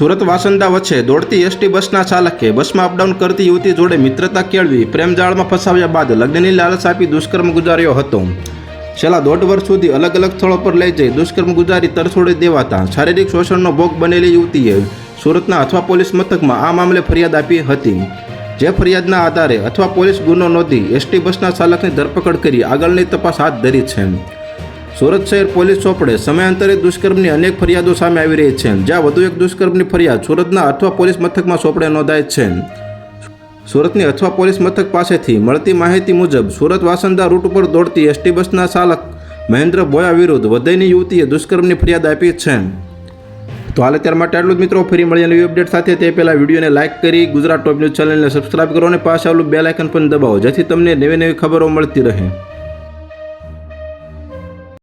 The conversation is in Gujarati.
સુરત વાસંદા વચ્ચે દોડતી એસટી બસના ચાલકે બસમાં અપડાઉન કરતી યુવતી જોડે મિત્રતા કેળવી પ્રેમજાળમાં ફસાવ્યા બાદ લગ્નની લાલચ આપી દુષ્કર્મ ગુજાર્યો હતો. છેલ્લા દોઢ વર્ષ સુધી અલગ અલગ સ્થળો પર લઈ જઈ દુષ્કર્મ ગુજારી તરછોડી દેવાતા શારીરિક શોષણનો ભોગ બનેલી યુવતીએ સુરતના અથવા પોલીસ મથકમાં આ મામલે ફરિયાદ આપી હતી. જે ફરિયાદના આધારે અથવા પોલીસ ગુનો નોંધી એસટી બસના ચાલકની ધરપકડ કરી આગળની તપાસ હાથ ધરી છે. સુરત શહેર પોલીસ ચોપડે સમયાંતરે દુષ્કર્મની અનેક ફરિયાદો સામે આવી રહી છે. જ્યાં વધુ એક દુષ્કર્મની ફરિયાદ સુરતના અથવા પોલીસ મથકમાં ચોપડે નોંધાય છે. સુરતની અથવા પોલીસ મથક પાસેથી મળતી માહિતી મુજબ સુરત વાસંદા રૂટ ઉપર દોડતી એસટી બસના ચાલક મહેન્દ્ર બોયા વિરુદ્ધ વધઈની યુવતીએ દુષ્કર્મની ફરિયાદ આપી છે. તો હાલ અત્યાર માટે આટલું જ મિત્રો. ફરી મળીએ નવી અપડેટ સાથે. તે પહેલાં વિડીયોને લાઇક કરી ગુજરાત ટોપ ન્યૂઝ ચેનલને સબસ્ક્રાઇબ કરો અને પાછળ આવેલું બે લાઇકન પણ દબાવો, જેથી તમને નવી નવી ખબરો મળતી રહે.